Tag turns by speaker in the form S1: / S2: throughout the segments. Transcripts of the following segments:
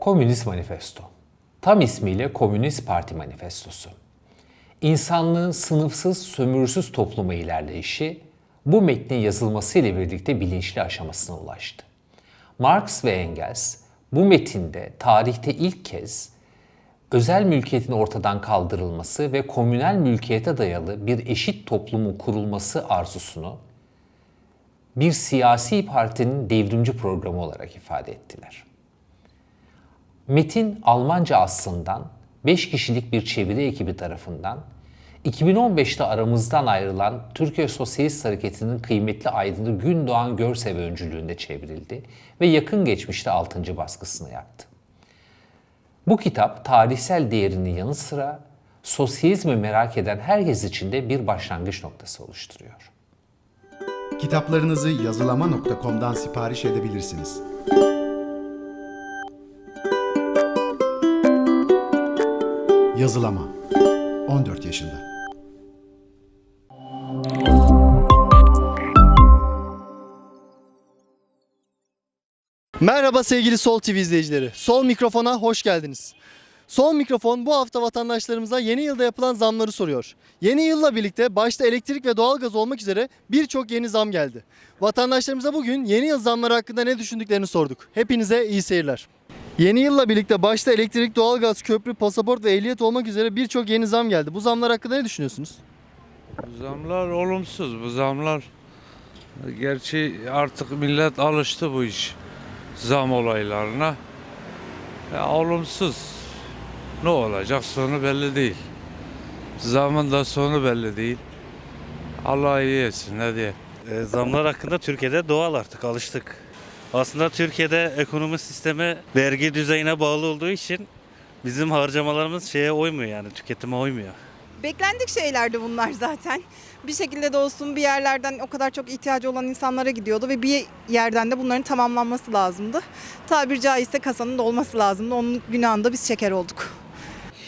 S1: Komünist Manifesto. Tam ismiyle Komünist Parti Manifestosu. İnsanlığın sınıfsız, sömürüsüz topluma ilerleyişi bu metnin yazılmasıyla birlikte bilinçli aşamasına ulaştı. Marx ve Engels bu metinde tarihte ilk kez özel mülkiyetin ortadan kaldırılması ve komünel mülkiyete dayalı bir eşit toplumun kurulması arzusunu bir siyasi partinin devrimci programı olarak ifade ettiler. Metin Almanca aslından 5 kişilik bir çeviri ekibi tarafından 2015'te aramızdan ayrılan Türkiye Sosyalist Hareketi'nin kıymetli aydını Gündoğan Görsev öncülüğünde çevrildi ve yakın geçmişte 6. baskısını yaptı. Bu kitap tarihsel değerinin yanı sıra sosyalizmi merak eden herkes için de bir başlangıç noktası oluşturuyor.
S2: Kitaplarınızı yazılama.com'dan sipariş edebilirsiniz. Yazılama 14 yaşında.
S3: Merhaba sevgili Sol TV izleyicileri. Sol mikrofona hoş geldiniz. Sol mikrofon bu hafta vatandaşlarımıza yeni yılda yapılan zamları soruyor. Yeni yılla birlikte başta elektrik ve doğalgaz olmak üzere birçok yeni zam geldi. Vatandaşlarımıza bugün yeni yıl zamları hakkında ne düşündüklerini sorduk. Hepinize iyi seyirler. Yeni yılla birlikte başta elektrik, doğalgaz, köprü, pasaport ve ehliyet olmak üzere birçok yeni zam geldi. Bu zamlar hakkında ne düşünüyorsunuz?
S4: Bu zamlar olumsuz bu zamlar. Gerçi artık millet alıştı bu iş zam olaylarına. Ya olumsuz. Ne olacak sonu belli değil. Zamın da sonu belli değil. Allah iyi etsin ne diye.
S5: E, zamlar hakkında Türkiye'de doğal artık alıştık. Aslında Türkiye'de ekonomi sistemi vergi düzeyine bağlı olduğu için bizim harcamalarımız şeye uymuyor yani tüketime uymuyor.
S6: Beklendik şeylerdi bunlar zaten. Bir şekilde de olsun bir yerlerden o kadar çok ihtiyacı olan insanlara gidiyordu ve bir yerden de bunların tamamlanması lazımdı. Tabir caizse kasanın dolması lazımdı. Onun günahında biz şeker olduk.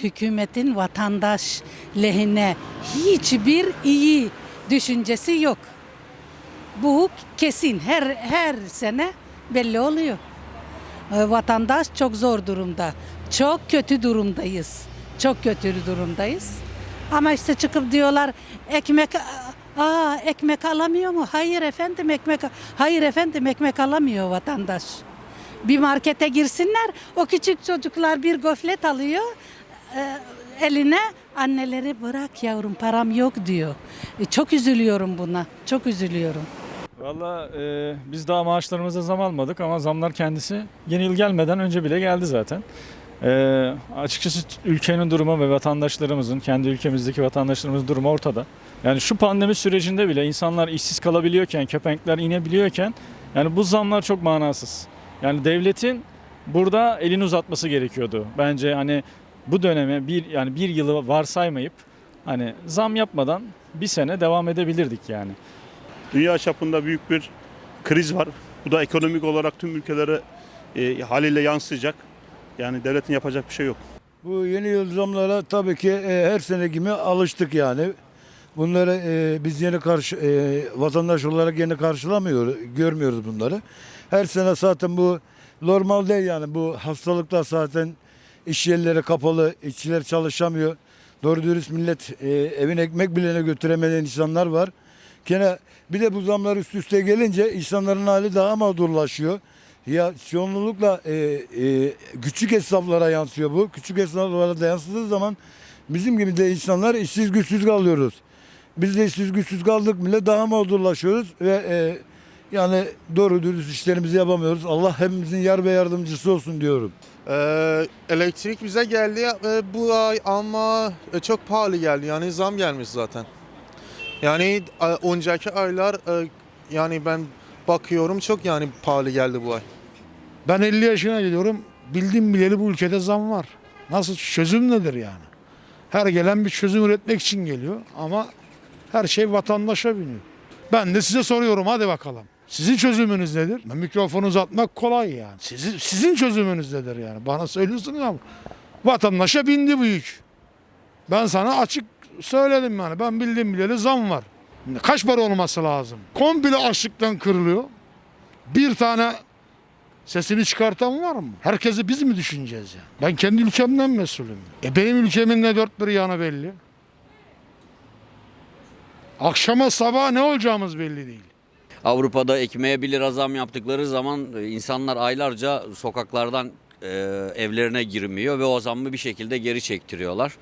S7: hükümetin vatandaş lehine hiçbir iyi düşüncesi yok. Bu kesin her her sene belli oluyor. Ee, Vatandaş çok zor durumda. Çok kötü durumdayız. Çok kötü durumdayız. Ama işte çıkıp diyorlar ekmek aa ekmek alamıyor mu? Hayır efendim ekmek hayır efendim ekmek alamıyor vatandaş. Bir markete girsinler o küçük çocuklar bir goflet alıyor e, eline anneleri bırak yavrum param yok diyor. E, çok üzülüyorum buna. Çok üzülüyorum.
S8: Valla e, biz daha maaşlarımıza zam almadık ama zamlar kendisi yeni yıl gelmeden önce bile geldi zaten. E, açıkçası ülkenin durumu ve vatandaşlarımızın, kendi ülkemizdeki vatandaşlarımızın durumu ortada. Yani şu pandemi sürecinde bile insanlar işsiz kalabiliyorken, kepenkler inebiliyorken yani bu zamlar çok manasız. Yani devletin burada elini uzatması gerekiyordu. Bence hani bu döneme bir yani bir yılı varsaymayıp hani zam yapmadan bir sene devam edebilirdik yani.
S9: Dünya çapında büyük bir kriz var. Bu da ekonomik olarak tüm ülkelere e, haliyle yansıyacak. Yani devletin yapacak bir şey yok.
S10: Bu yeni yıl zamlara tabii ki e, her sene gibi alıştık yani. Bunları e, biz yeni karşı e, vatandaş olarak yeni karşılamıyoruz, görmüyoruz bunları. Her sene zaten bu normal değil yani bu hastalıklar zaten iş yerleri kapalı, işçiler çalışamıyor. Doğru dürüst millet e, evin ekmek bile götüremeyen insanlar var. Gene bir de bu zamlar üst üste gelince insanların hali daha mağdurlaşıyor. Ya çoğunlukla e, e, küçük esnaflara yansıyor bu. Küçük esnaflara da yansıdığı zaman bizim gibi de insanlar işsiz güçsüz kalıyoruz. Biz de işsiz güçsüz kaldık bile daha mağdurlaşıyoruz ve e, yani doğru dürüst işlerimizi yapamıyoruz. Allah hepimizin yar ve yardımcısı olsun diyorum.
S11: Ee, elektrik bize geldi e, bu ay ama e, çok pahalı geldi yani zam gelmiş zaten. Yani e, önceki aylar e, yani ben bakıyorum çok yani pahalı geldi bu ay.
S12: Ben 50 yaşına geliyorum. Bildiğim bileli bu ülkede zam var. Nasıl çözüm nedir yani? Her gelen bir çözüm üretmek için geliyor ama her şey vatandaşa biniyor. Ben de size soruyorum hadi bakalım. Sizin çözümünüz nedir? Mikrofonu uzatmak kolay yani. Sizin, sizin çözümünüz nedir yani? Bana söylüyorsunuz ama vatandaşa bindi bu yük. Ben sana açık söyledim yani. Ben bildiğim bileli zam var. Kaç para olması lazım? Komple açlıktan kırılıyor. Bir tane Sesini çıkartan var mı? Herkesi biz mi düşüneceğiz yani? Ben kendi ülkemden mesulüm. E benim ülkemin de dört bir yanı belli. Akşama sabah ne olacağımız belli değil.
S13: Avrupa'da ekmeğe 1 lira zam yaptıkları zaman e, insanlar aylarca sokaklardan e, evlerine girmiyor ve o zammı bir şekilde geri çektiriyorlar.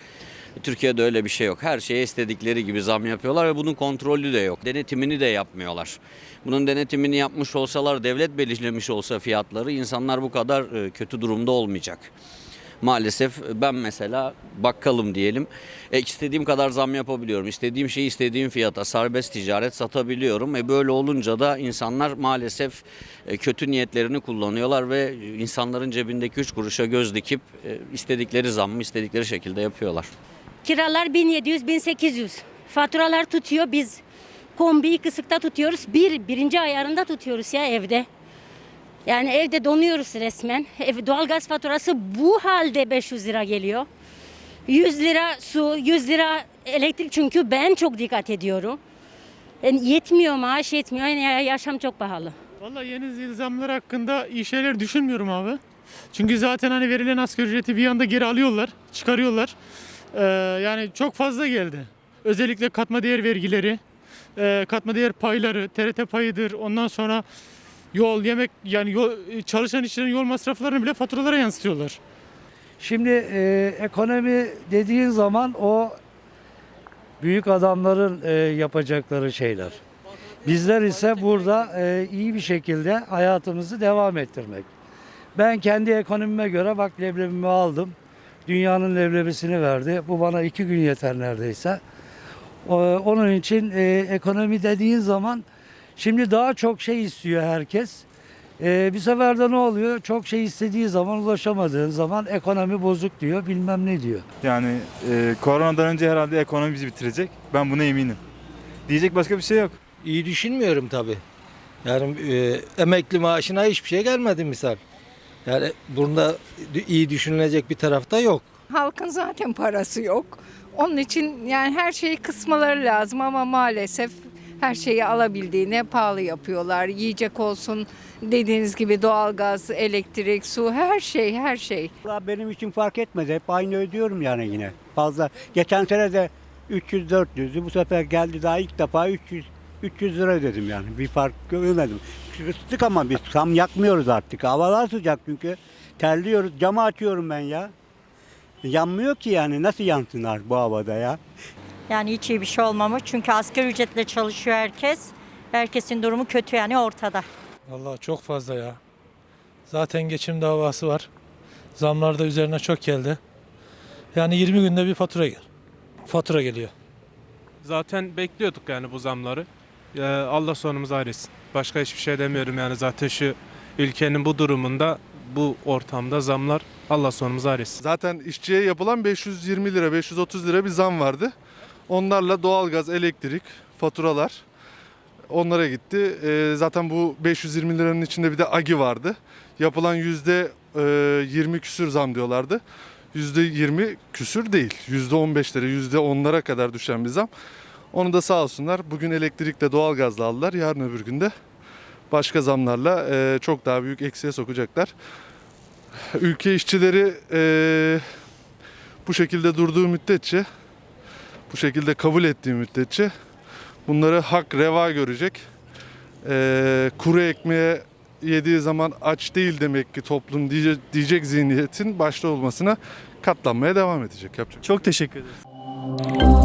S13: Türkiye'de öyle bir şey yok. Her şeye istedikleri gibi zam yapıyorlar ve bunun kontrolü de yok. Denetimini de yapmıyorlar. Bunun denetimini yapmış olsalar, devlet belirlemiş olsa fiyatları insanlar bu kadar e, kötü durumda olmayacak. Maalesef ben mesela bakkalım diyelim. E, istediğim kadar zam yapabiliyorum. İstediğim şeyi istediğim fiyata serbest ticaret satabiliyorum. E, böyle olunca da insanlar maalesef e, kötü niyetlerini kullanıyorlar ve insanların cebindeki 3 kuruşa göz dikip e, istedikleri zammı istedikleri şekilde yapıyorlar.
S14: Kiralar 1700-1800. Faturalar tutuyor biz kombiyi kısıkta tutuyoruz. Bir, birinci ayarında tutuyoruz ya evde. Yani evde donuyoruz resmen. Ev, doğalgaz faturası bu halde 500 lira geliyor. 100 lira su, 100 lira elektrik çünkü ben çok dikkat ediyorum. Yani yetmiyor maaş yetmiyor. Yani yaşam çok pahalı.
S15: Vallahi yeni zil zamları hakkında iyi şeyler düşünmüyorum abi. Çünkü zaten hani verilen asgari ücreti bir anda geri alıyorlar, çıkarıyorlar. Ee, yani çok fazla geldi. Özellikle katma değer vergileri, e, katma değer payları, TRT payıdır. Ondan sonra yol, yemek yani yol, çalışan işçilerin yol masraflarını bile faturalara yansıtıyorlar.
S16: Şimdi e, ekonomi dediğin zaman o büyük adamların e, yapacakları şeyler. Bizler ise burada e, iyi bir şekilde hayatımızı devam ettirmek. Ben kendi ekonomime göre bak leblebimi aldım. Dünyanın leblebisini verdi. Bu bana iki gün yeter neredeyse. O- Onun için e, ekonomi dediğin zaman şimdi daha çok şey istiyor herkes. E, bir seferde ne oluyor? Çok şey istediği zaman ulaşamadığın zaman ekonomi bozuk diyor bilmem ne diyor.
S15: Yani koronadan önce herhalde ekonomi bizi bitirecek. Ben buna eminim. Diyecek başka bir şey yok.
S17: İyi düşünmüyorum tabii. Yani e, emekli maaşına hiçbir şey gelmedi misal. Yani bunda iyi düşünülecek bir tarafta yok.
S6: Halkın zaten parası yok. Onun için yani her şeyi kısmaları lazım ama maalesef her şeyi alabildiğine pahalı yapıyorlar. Yiyecek olsun dediğiniz gibi doğalgaz, elektrik, su her şey her şey.
S16: Benim için fark etmedi. Hep aynı ödüyorum yani yine. Fazla. Geçen sene de 300-400'dü. Bu sefer geldi daha ilk defa 300 300 lira ödedim yani. Bir fark görmedim. Kıstık ama biz tam yakmıyoruz artık. Havalar sıcak çünkü. Terliyoruz. Camı açıyorum ben ya. Yanmıyor ki yani. Nasıl yansınlar bu havada ya?
S14: Yani hiç iyi bir şey olmamış. Çünkü asgari ücretle çalışıyor herkes. Herkesin durumu kötü yani ortada.
S15: Vallahi çok fazla ya. Zaten geçim davası var. Zamlar da üzerine çok geldi. Yani 20 günde bir fatura gel. Fatura geliyor.
S17: Zaten bekliyorduk yani bu zamları. Ee, Allah sonumuzu ailesin. Başka hiçbir şey demiyorum yani zaten şu ülkenin bu durumunda bu ortamda zamlar Allah sonumuzu ailesin.
S9: Zaten işçiye yapılan 520 lira, 530 lira bir zam vardı. Onlarla doğalgaz, elektrik, faturalar onlara gitti. Ee, zaten bu 520 liranın içinde bir de agi vardı. Yapılan yüzde e, 20 küsür zam diyorlardı. Yüzde 20 küsür değil. Yüzde 15'lere, yüzde 10'lara kadar düşen bir zam. Onu da sağ olsunlar. Bugün elektrikle doğalgazla aldılar. Yarın öbür günde başka zamlarla e, çok daha büyük eksiye sokacaklar. Ülke işçileri e, bu şekilde durduğu müddetçe, bu şekilde kabul ettiği müddetçe bunları hak reva görecek. E, kuru ekmeğe yediği zaman aç değil demek ki toplum diyecek, diyecek zihniyetin başta olmasına katlanmaya devam edecek. Yapacak.
S18: Çok teşekkür ederim.